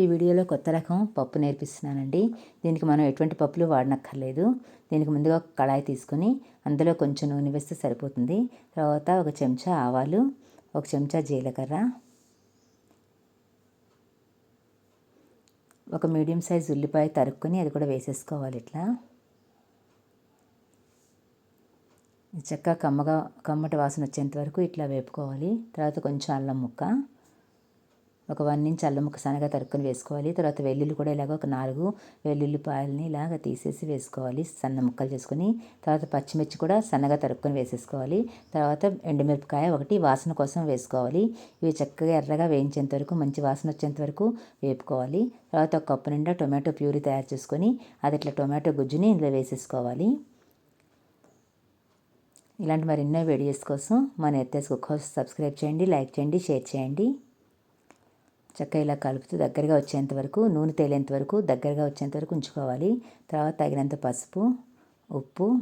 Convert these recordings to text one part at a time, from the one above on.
ఈ వీడియోలో కొత్త రకం పప్పు నేర్పిస్తున్నానండి. దీనికి మనం ఎటువంటి పప్పులు వాడనక్కర్లేదు. దీనికి ముందుగా ఒక కళాయి తీసుకొని అందులో కొంచెం నూనె వేస్తే సరిపోతుంది. తర్వాత ఒక చెంచా ఆవాలు ఒక చెంచా జీలకర్ర ఒక మీడియం సైజ్ ఉల్లిపాయ తరుక్కొని అది కూడా వేసేసుకోవాలి ఇట్లా. చక్కగా కమ్మగా కమ్మటి వాసన వచ్చేంత వరకు ఇట్లా వేపుకోవాలి. తర్వాత కొంచెం అల్లం ముక్క ఒక వన్ ఇంచ్ అల్లం ముక్క సన్నగా తరుక్కుని వేసుకోవాలి. తర్వాత వెల్లుల్లి కూడా ఇలాగ ఒక నాలుగు వెల్లుల్లిపాయలని ఇలాగ తీసేసి వేసుకోవాలి. సన్న ముక్కలు చేసుకొని తర్వాత పచ్చిమిర్చి కూడా సన్నగా తరుక్కుని వేసేసుకోవాలి. తర్వాత ఎండుమిరపకాయ ఒకటి వాసన కోసం వేసుకోవాలి. ఇవి చక్కగా ఎర్రగా వేయించేంత వరకు మంచి వాసన వచ్చేంత వరకు వేపుకోవాలి. తర్వాత ఒక కప్పు నిండా టొమాటో ప్యూరీ తయారు చేసుకొని అది ఇట్లా టొమాటో గుజ్జుని ఇందులో వేసేసుకోవాలి. ఇలాంటి మరెన్నో వీడియోస్ కోసం మన ఎత్తేస్ కుక్ హౌస్ సబ్స్క్రైబ్ చేయండి లైక్ చేయండి షేర్ చేయండి. చక్కగా ఇలా కలుపుతూ దగ్గరగా వచ్చేంత వరకు నూనె తేలేంత వరకు దగ్గరగా వచ్చేంత వరకు ఉంచుకోవాలి. తర్వాత తగినంత పసుపు ఉప్పు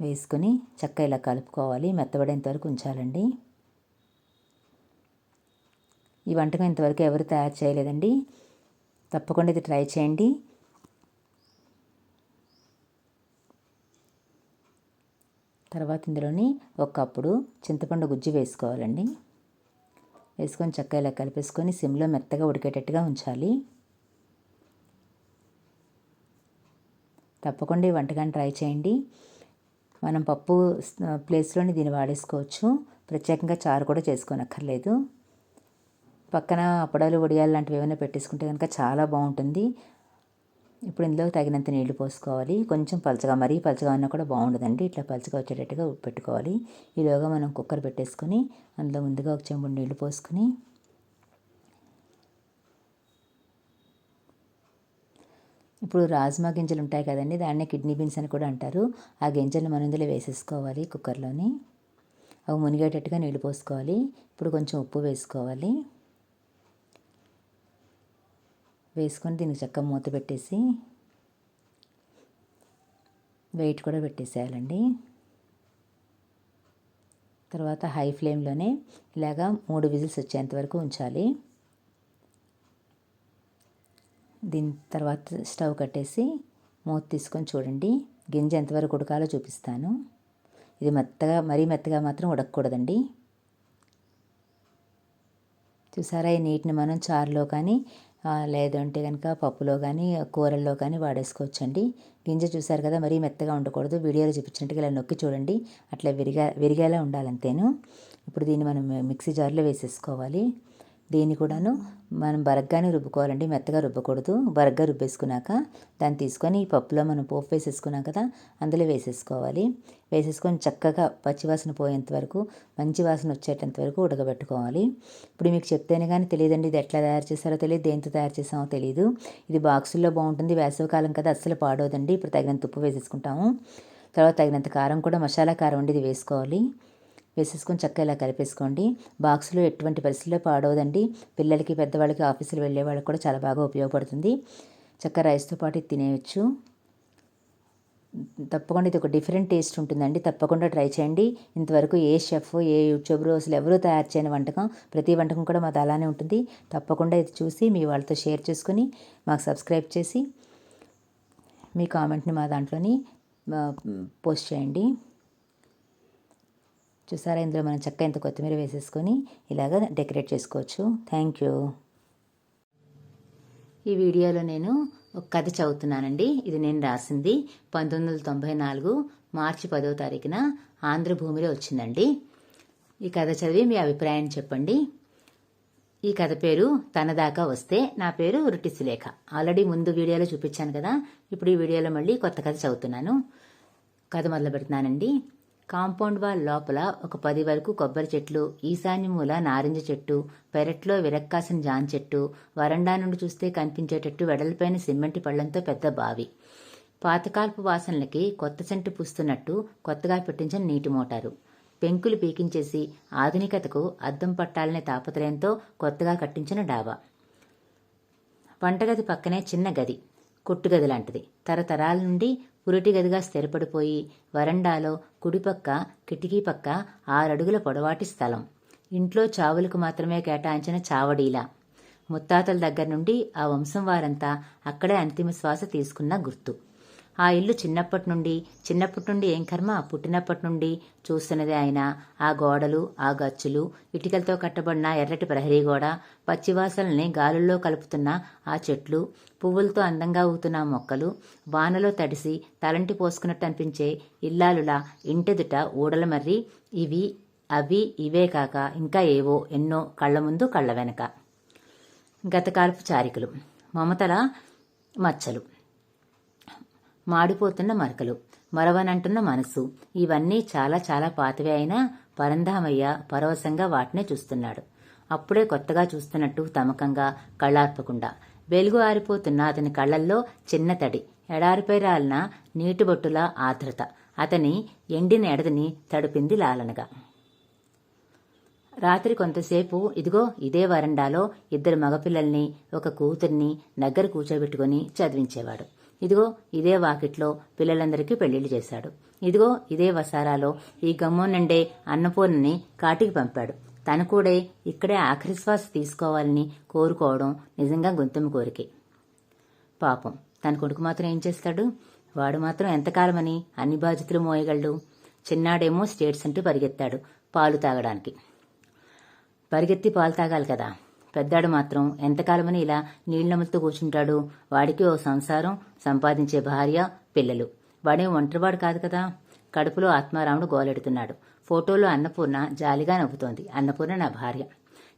వేసుకొని చక్క ఇలా కలుపుకోవాలి. మెత్తబడేంత వరకు ఉంచాలండి. ఈ వంటకం ఇంతవరకు ఎవరు తయారు చేయలేదండి. తప్పకుండా ఇది ట్రై చేయండి. తర్వాత ఇందులోని ఒక కప్పుడు చింతపండు గుజ్జు వేసుకోవాలండి. వేసుకొని చక్కగా ఇలా కలిపేసుకొని సిమ్లో మెత్తగా ఉడికేటట్టుగా ఉంచాలి. తప్పకుండా ఈ వంటకాన్ని ట్రై చేయండి. మనం పప్పు ప్లేస్లోని దీన్ని వాడేసుకోవచ్చు. ప్రత్యేకంగా చారు కూడా చేసుకోనక్కర్లేదు. పక్కన అప్పడాలు వడియాలు లాంటివి ఏమైనా పెట్టేసుకుంటే కనుక చాలా బాగుంటుంది. ఇప్పుడు ఇందులో తగినంత నీళ్ళు పోసుకోవాలి. కొంచెం పలచగా మరీ పలచగా ఉన్నా కూడా బాగుండదండి. ఇట్లా పలచగా వచ్చేటట్టుగా పెట్టుకోవాలి. ఈలోగా మనం కుక్కర్ పెట్టేసుకొని అందులో ముందుగా ఒక చెంబు నీళ్ళు పోసుకొని ఇప్పుడు రాజ్మా గింజలు ఉంటాయి కదండి దాన్నే కిడ్నీ బీన్స్ అని కూడా అంటారు. ఆ గింజలు మనం ఇందులో వేసేసుకోవాలి కుక్కర్లోని. అవి మునిగేటట్టుగా నీళ్ళు పోసుకోవాలి. ఇప్పుడు కొంచెం ఉప్పు వేసుకోవాలి. వేసుకొని దీనికి చక్కగా మూత పెట్టేసి వెయిట్ కూడా పెట్టేసేయాలండి. తర్వాత హై ఫ్లేమ్లోనే ఇలాగా మూడు విజిల్స్ వచ్చేంత వరకు ఉంచాలి. దీని తర్వాత స్టవ్ కట్టేసి మూత తీసుకొని చూడండి. గింజ ఎంతవరకు ఉడకాలో చూపిస్తాను. ఇది మెత్తగా మరీ మెత్తగా మాత్రం ఉడకకూడదండి. చూసారా ఈ నీటిని మనం చారులో కానీ లేదంటే కనుక పప్పులో కానీ కూరల్లో కానీ వాడేసుకోవచ్చండి. గింజ చూసారు కదా మరీ మెత్తగా ఉండకూడదు. వీడియోలో చూపించినట్టుగా ఇలా నొక్కి చూడండి. అట్లా విరిగా విరిగేలా ఉండాలంతేను. ఇప్పుడు దీన్ని మనం మిక్సీ జార్లో వేసేసుకోవాలి. దీన్ని కూడాను మనం బరగ్గానే రుబ్బుకోవాలండి మెత్తగా రుబ్బకూడదు. బరగ్గా రుబ్బేసుకున్నాక దాన్ని తీసుకొని ఈ పప్పులో మనం పోపు వేసేసుకున్నాం కదా అందులో వేసేసుకోవాలి. వేసేసుకొని చక్కగా పచ్చివాసన పోయేంత వరకు మంచి వాసన వచ్చేటంత వరకు ఉడకబెట్టుకోవాలి. ఇప్పుడు మీకు చెప్తేనే కానీ తెలియదండి ఇది ఎట్లా తయారు చేస్తారో తెలియదు దేంతో తయారు చేసామో తెలియదు. ఇది బాక్సుల్లో బాగుంటుంది వేసవికాలం కదా అస్సలు పాడవదండి. ఇప్పుడు తగినంత ఉప్పు వేసేసుకుంటాము. తర్వాత తగినంత కారం కూడా మసాలా కారం వండి ఇది వేసుకోవాలి. వేసేసుకొని చక్కగా ఇలా కలిపేసుకోండి. బాక్స్లో ఎటువంటి పరిస్థితుల్లో పాడవదండి. పిల్లలకి పెద్దవాళ్ళకి ఆఫీసులు వెళ్ళే వాళ్ళకి కూడా చాలా బాగా ఉపయోగపడుతుంది. చక్కగా రైస్తో పాటు తినేయచ్చు. తప్పకుండా ఇది ఒక డిఫరెంట్ టేస్ట్ ఉంటుందండి. తప్పకుండా ట్రై చేయండి. ఇంతవరకు ఏ షెఫ్ ఏ యూట్యూబర్ అసలు ఎవరూ తయారు చేయని వంటకం. ప్రతి వంటకం కూడా మాది అలానే ఉంటుంది. తప్పకుండా ఇది చూసి మీ వాళ్ళతో షేర్ చేసుకుని మాకు సబ్స్క్రైబ్ చేసి మీ కామెంట్ని మా దాంట్లోని పోస్ట్ చేయండి. చూసారా? ఇందులో మనం చక్క ఇంత కొత్తిమీర వేసేసుకొని ఇలాగ డెకరేట్ చేసుకోవచ్చు. Thank you. ఈ వీడియోలో నేను ఒక కథ చదువుతున్నానండి. ఇది నేను రాసింది పంతొమ్మిది వందల తొంభై నాలుగు మార్చి పదో తారీఖున ఆంధ్రభూమిలో వచ్చిందండి. ఈ కథ చదివి మీ అభిప్రాయాన్ని చెప్పండి. ఈ కథ పేరు తనదాకా వస్తే నా పేరు రుటిసులేఖ ఆల్రెడీ ముందు వీడియోలో చూపించాను కదా. ఇప్పుడు ఈ వీడియోలో మళ్ళీ కొత్త కథ చదువుతున్నాను. కథ మొదలు పెడుతున్నానండి కాంపౌండ్ వాల్ లోపల ఒక పది వరకు కొబ్బరి చెట్లు ఈశాన్యమూల నారింజ చెట్టు పెరట్లో విరక్కాసిన జాన్ చెట్టు వరండా నుండి చూస్తే కనిపించేటట్టు వెడల్పైన సిమ్మెంటి పళ్ళంతో పెద్ద బావి. పాతకాల్పు వాసనలకి కొత్త సెంటు పూస్తున్నట్టు కొత్తగా పెట్టించిన నీటి మోటారు. పెంకులు పీకించేసి ఆధునికతకు అద్దం పట్టాలనే తాపత్రయంతో కొత్తగా కట్టించిన డాబా. వంటగది పక్కనే చిన్న గది కొట్టుగది లాంటిది. తరతరాల నుండి గదిగా స్థిరపడిపోయి వరండాలో కుడిపక్క కిటికీ పక్క ఆరడుగుల పొడవాటి స్థలం. ఇంట్లో చావులకు మాత్రమే కేటాయించిన చావడీలా. ముత్తాతల దగ్గర నుండి ఆ వంశం వారంతా అక్కడే అంతిమ శ్వాస తీసుకున్న గుర్తు. ఆ ఇల్లు చిన్నప్పటి నుండి చిన్నప్పటి నుండి ఏం కర్మ? పుట్టినప్పటి నుండి చూస్తున్నదే ఆయన. ఆ గోడలు ఆ గచ్చులు ఇటుకలతో కట్టబడిన ఎర్రటి ప్రహరీ గోడ పచ్చివాసల్ని గాలుల్లో కలుపుతున్న ఆ చెట్లు పువ్వులతో అందంగా ఊగుతున్న మొక్కలు వానలో తడిసి తలంటి పోసుకున్నట్టు అనిపించే ఇల్లాలులా ఇంటెదుట ఊడల మర్రి ఇవి అవి ఇవే కాక ఇంకా ఏవో ఎన్నో కళ్ళ ముందు కళ్ళ వెనక. గతకాలపు చారికలు. మమతల మచ్చలు. మాడిపోతున్న మరకలు మరవనంటున్న మనసు ఇవన్నీ చాలా చాలా పాతవే అయినా పరంధామయ్య పరవశంగా వాటినే చూస్తున్నాడు. అప్పుడే కొత్తగా చూస్తున్నట్టు తమకంగా కళ్ళార్పకుండా. వెలుగు ఆరిపోతున్న అతని కళ్ళల్లో చిన్న తడి ఎడారిపై రాలిన నీటిబొట్టుల ఆర్ద్రత. అతని ఎండిన ఎడదని తడిపింది లాలనగా. రాత్రి కొంతసేపు ఇదిగో ఇదే వరండాలో ఇద్దరు మగపిల్లల్ని ఒక కూతుర్ని దగ్గర కూర్చోబెట్టుకుని చదివించేవాడు. ఇదిగో ఇదే వాకిట్లో పిల్లలందరికీ పెళ్ళిళ్ళు చేశాడు. ఇదిగో ఇదే వసారాలో ఈ గమ్మోనండే అన్నపూర్ణని కాటికి పంపాడు. తను కూడా ఇక్కడే ఆఖరి శ్వాస తీసుకోవాలని కోరుకోవడం నిజంగా గొంతుమ్మ కోరికే. పాపం తన కొడుకు మాత్రం ఏం చేస్తాడు? వాడు మాత్రం ఎంతకాలమని అన్ని బాధ్యతలు మోయగలడు? చిన్నాడేమో స్టేట్స్ అంటూ పరిగెత్తాడు పాలు తాగడానికి. పరిగెత్తి పాలు తాగాలి కదా. పెద్దాడు మాత్రం ఎంతకాలమని ఇలా నీళ్ళమ్మలతో కూర్చుంటాడు? వాడికి ఓ సంసారం సంపాదించే భార్య పిల్లలు. వాడేం ఒంటరివాడు కాదు కదా? కడుపులో ఆత్మారాముడు గోలెడుతున్నాడు. ఫోటోలో అన్నపూర్ణ జాలిగా నవ్వుతోంది. అన్నపూర్ణ నా భార్య.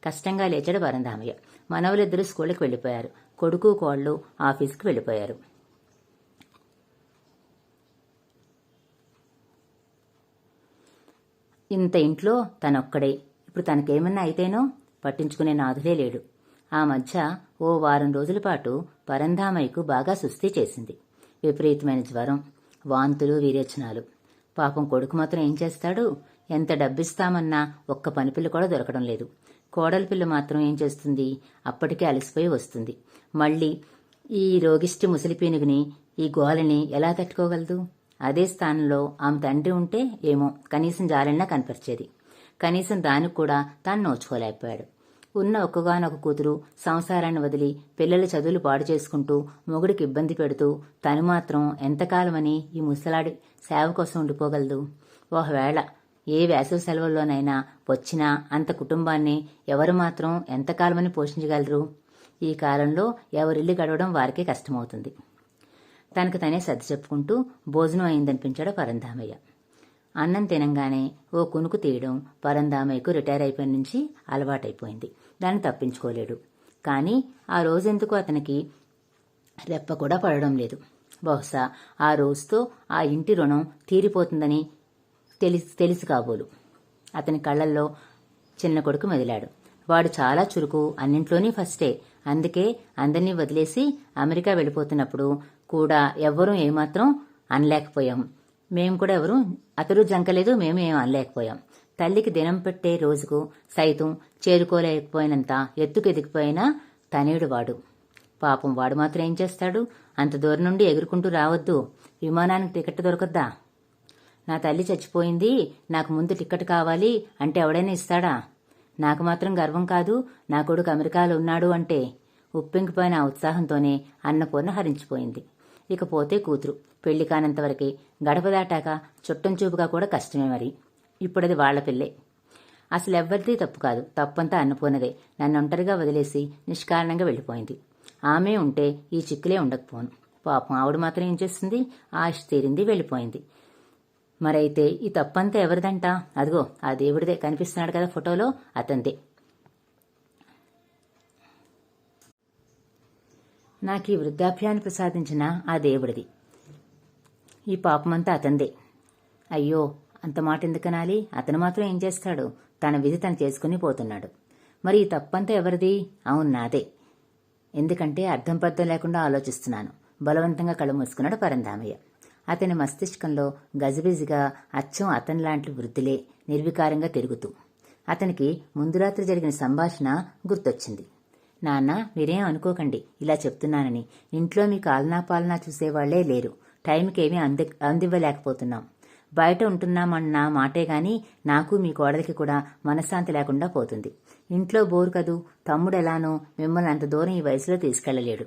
కష్టంగా లేచాడు వరందామయ్య మనవలిద్దరూ స్కూళ్ళకి వెళ్ళిపోయారు. కొడుకు కోళ్ళు ఆఫీస్కి వెళ్ళిపోయారు. ఇంత ఇంట్లో తనొక్కడే. ఇప్పుడు తనకేమన్నా అయితేనో పట్టించుకునే నాథుడే లేడు. ఆ మధ్య ఓ వారం రోజుల పాటు పరంధామయ్యకు బాగా సుస్థి చేసింది. విపరీతమైన జ్వరం వాంతులు వీరేచనాలు పాపం కొడుకు మాత్రం ఏం చేస్తాడు? ఎంత డబ్బిస్తామన్నా ఒక్క పనిపిల్ల కూడా దొరకడం లేదు. కోడలి పిల్ల మాత్రం ఏం చేస్తుంది? అప్పటికే అలసిపోయి వస్తుంది. మళ్ళీ ఈ రోగిష్టి ముసలిపీనుగుని ఈ గోలని ఎలా తట్టుకోగలదు? అదే స్థానంలో ఆమె తండ్రి ఉంటే ఏమో కనీసం జాలన్నా కనపరిచేది కనీసం దానికి కూడా తాను నోచుకోలేకపోయాడు. ఉన్న ఒక్కగానొక కూతురు సంసారాన్ని వదిలి పిల్లల చదువులు పాడు చేసుకుంటూ మొగుడికి ఇబ్బంది పెడుతూ తను మాత్రం ఎంతకాలమని ఈ ముసలాడి సేవ కోసం ఉండిపోగలదు. ఒకవేళ ఏ వేసవి సెలవుల్లోనైనా వచ్చినా అంత కుటుంబాన్ని ఎవరు మాత్రం ఎంతకాలమని పోషించగలరు? ఈ కాలంలో ఎవరిల్లు గడవడం వారికే కష్టమవుతుంది. తనకు తనే సర్ది చెప్పుకుంటూ భోజనం అయిందనిపించాడు పరంధామయ్య అన్నం తినంగానే ఓ కునుకు తీయడం పరందామయ్యకు రిటైర్ అయిపోయిన నుంచి అలవాటైపోయింది. దాన్ని తప్పించుకోలేడు. కానీ ఆ రోజెందుకు అతనికి రెప్ప కూడా పడడం లేదు. బహుశా ఆ రోజుతో ఆ ఇంటి రుణం తీరిపోతుందని తెలిసి తెలిసి కాబోలు. అతని కళ్ళల్లో చిన్న కొడుకు మెదిలాడు. వాడు చాలా చురుకు అన్నింట్లోనే ఫస్టే. అందుకే అందరినీ వదిలేసి అమెరికా వెళ్ళిపోతున్నప్పుడు కూడా ఎవ్వరూ ఏమాత్రం అనలేకపోయాం. మేము కూడా ఎవరు అతడు జంకలేదు మేము ఏం అనలేకపోయాం. తల్లికి దినం పెట్టే రోజుకు సైతం చేరుకోలేకపోయినంత ఎత్తుకు ఎదిగిపోయిన తనేడు వాడు పాపం వాడు మాత్రం ఏం చేస్తాడు? అంత దూరం నుండి ఎగురుకుంటూ రావద్దు. విమానానికి టికెట్ దొరకద్దా? నా తల్లి చచ్చిపోయింది నాకు ముందు టికెట్ కావాలి అంటే ఎవడైనా ఇస్తాడా? నాకు మాత్రం గర్వం కాదు నా కొడుకు అమెరికాలో ఉన్నాడు అంటే ఉప్పింకిపోయిన ఉత్సాహంతోనే అన్నపూర్ణ హరించిపోయింది. ఇకపోతే కూతురు. పెళ్ళి కానంతవరకే గడప దాటాక చుట్టం చూపుగా కూడా కష్టమే మరి. ఇప్పుడది వాళ్ళ పిల్లే అసలు ఎవ్వరిది తప్పు కాదు. తప్పంతా అన్నపూర్ణదే. నన్ను ఒంటరిగా వదిలేసి నిష్కారణంగా వెళ్ళిపోయింది. ఆమె ఉంటే ఈ చిక్కులే ఉండకపోను. పాపం ఆవిడ మాత్రం ఏం చేస్తుంది? ఆశ తీరింది వెళ్ళిపోయింది. మరైతే ఈ తప్పంతా ఎవరిదంట? అదిగో ఆ దేవుడిదే. కనిపిస్తున్నాడు కదా ఫోటోలో? అతందే నాకు ఈ వృద్ధాప్యాన్ని ప్రసాదించిన ఆ దేవుడిది. ఈ పాపమంతా అతందే. అయ్యో అంత మాట ఎందుకనాలి అతను మాత్రం ఏం చేస్తాడు? తన విధి తను చేసుకుని పోతున్నాడు. మరి ఈ తప్పంతా ఎవరిది? అవును నాదే. ఎందుకంటే అర్థం పర్థం లేకుండా ఆలోచిస్తున్నాను. బలవంతంగా కళ్ళు మూసుకున్నాడు పరంధామయ్య. అతని మస్తిష్కంలో గజిబిజిగా అచ్చం అతని లాంటి వృద్ధులే నిర్వికారంగా తిరుగుతూ. అతనికి ముందు రాత్రి జరిగిన సంభాషణ గుర్తొచ్చింది. నాన్న మీరేం అనుకోకండి. ఇలా చెప్తున్నానని. ఇంట్లో మీ కాలనా పాలనా చూసేవాళ్ళే లేరు. టైంకి ఏమీ అంది అందివ్వలేకపోతున్నాం. బయట ఉంటున్నామన్న మాటే గాని నాకు మీ కోడలికి కూడా మనశ్శాంతి లేకుండా పోతుంది. ఇంట్లో బోరు కదూ? తమ్ముడు ఎలానో మిమ్మల్ని అంత దూరం ఈ వయసులో తీసుకెళ్ళలేడు.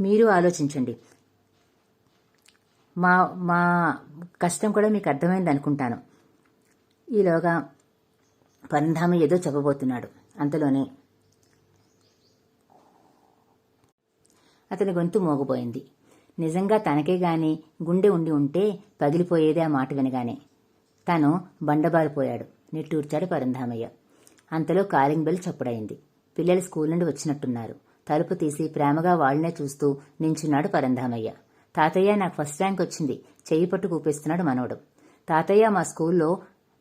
మీరు ఆలోచించండి. మా మా కష్టం కూడా మీకు అర్థమైంది అనుకుంటాను. ఈలోగా పరంధామ ఏదో చెప్పబోతున్నాడు. అంతలోనే అతని గొంతు మోగబోయింది నిజంగా తనకే గాని గుండె ఉండి ఉంటే పగిలిపోయేదే ఆ మాట వినగానే. తను బండబారిపోయాడు. నిట్టూర్చాడు పరంధామయ్య. అంతలో కాలింగ్ బెల్ చప్పుడైంది పిల్లలు స్కూల్ నుండి వచ్చినట్టున్నారు. తలుపు తీసి ప్రేమగా వాళ్ళనే చూస్తూ నించున్నాడు పరంధామయ్య. తాతయ్య నాకు ఫస్ట్ ర్యాంక్ వచ్చింది. చెయ్యి పట్టు కూపిస్తున్నాడు మనవడు. తాతయ్య మా స్కూల్లో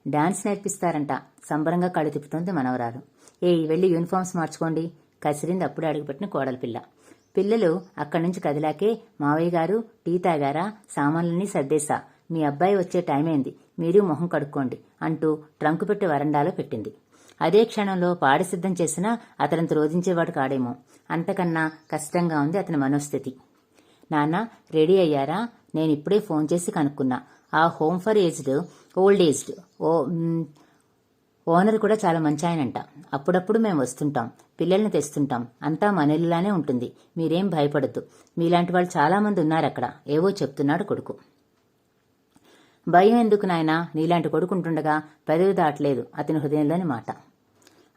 డాన్స్ నేర్పిస్తారంట. సంబరంగా కళ్ళు తిప్పుతోంది మనవరాలు. ఏ వెళ్ళి యూనిఫామ్స్ మార్చుకోండి. కసిరింది అప్పుడే అడుగుపెట్టిన కోడలి పిల్ల. పిల్లలు అక్కడి నుంచి కదిలాకే మావయ్య గారు టీ తాగారా? సామాన్లన్నీ సర్దేశా. మీ అబ్బాయి వచ్చే టైం అయింది మీరు మొహం కడుక్కోండి అంటూ ట్రంకు పెట్టి వరండాలో పెట్టింది. అదే క్షణంలో పాడి సిద్ధం చేసినా అతనంత త్రోధించేవాడు కాడేమో. అంతకన్నా కష్టంగా ఉంది అతని మనోస్థితి. నాన్న రెడీ అయ్యారా? నేను ఇప్పుడే ఫోన్ చేసి కనుక్కున్నా. ఆ home for aged old aged oh owner కూడా చాలా మంచి ఆయనంట అప్పుడప్పుడు మేము వస్తుంటాం. పిల్లల్ని తెస్తుంటాం. అంతా మనల్లానే ఉంటుంది. మీరేం భయపడద్దు. మీలాంటి వాళ్ళు చాలామంది ఉన్నారు అక్కడ ఏవో చెప్తున్నాడు కొడుకు. భయం ఎందుకు నాయనా? నీలాంటి కొడుకుంటుండగా పెదవి దాటలేదు అతని హృదయంలోని మాట.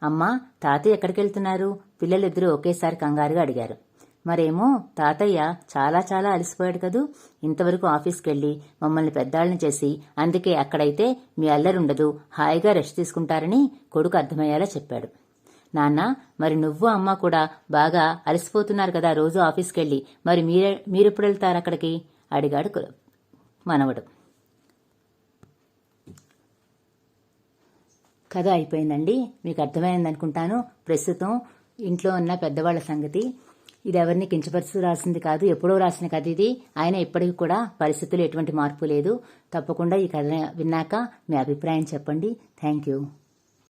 అమ్మా తాతయ్య ఎక్కడికి వెళ్తున్నారు పిల్లలిద్దరూ ఒకేసారి కంగారుగా అడిగారు. మరేమో తాతయ్య చాలా చాలా అలసిపోయాడు కదూ. ఇంతవరకు ఆఫీస్కి వెళ్ళి మమ్మల్ని పెద్దాళ్ళని చేసి అందుకే అక్కడైతే మీ అల్లరుండదు హాయిగా రెస్ట్ తీసుకుంటారని కొడుకు అర్థమయ్యేలా చెప్పాడు. నాన్న మరి నువ్వు అమ్మ కూడా బాగా అలసిపోతున్నారు కదా రోజు ఆఫీస్కి వెళ్ళి మరి మీరే మీరెప్పుడు వెళ్తారు అక్కడికి? అడిగాడు మనవడు. కథ అయిపోయిందండి. మీకు అర్థమైంది అనుకుంటాను ప్రస్తుతం ఇంట్లో ఉన్న పెద్దవాళ్ళ సంగతి. ఇది ఎవరిని కించపరుస్తూ రాసింది కాదు ఎప్పుడో రాసిన కథ ఇది. ఆయన ఇప్పటికి కూడా పరిస్థితులు ఎటువంటి మార్పు లేదు. తప్పకుండా ఈ కథ విన్నాక మీ అభిప్రాయం చెప్పండి. Thank you